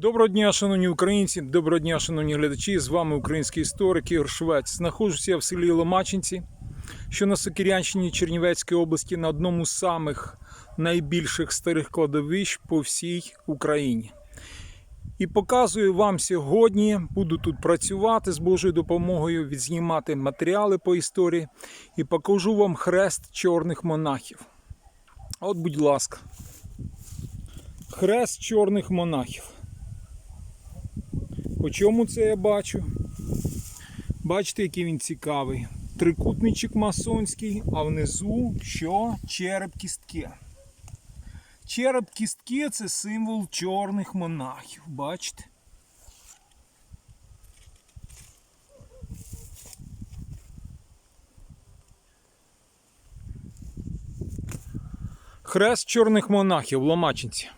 Доброго дня, шановні українці, доброго дня, шановні глядачі. З вами український історик Ігор Швець. Знаходжуся в селі Ломачинці, що на Сокирянщині Чернівецької області на одному з самих найбільших старих кладовищ по всій Україні. І показую вам сьогодні, буду тут працювати з Божою допомогою, відзнімати матеріали по історії і покажу вам хрест чорних монахів. От, будь ласка, хрест чорних монахів. По чому це я бачу? Бачите, який він цікавий. Трикутничок масонський, а внизу що? Череп кістки. Череп кістки це символ чорних монахів. Бачите? Хрест чорних монахів в Ломачинці.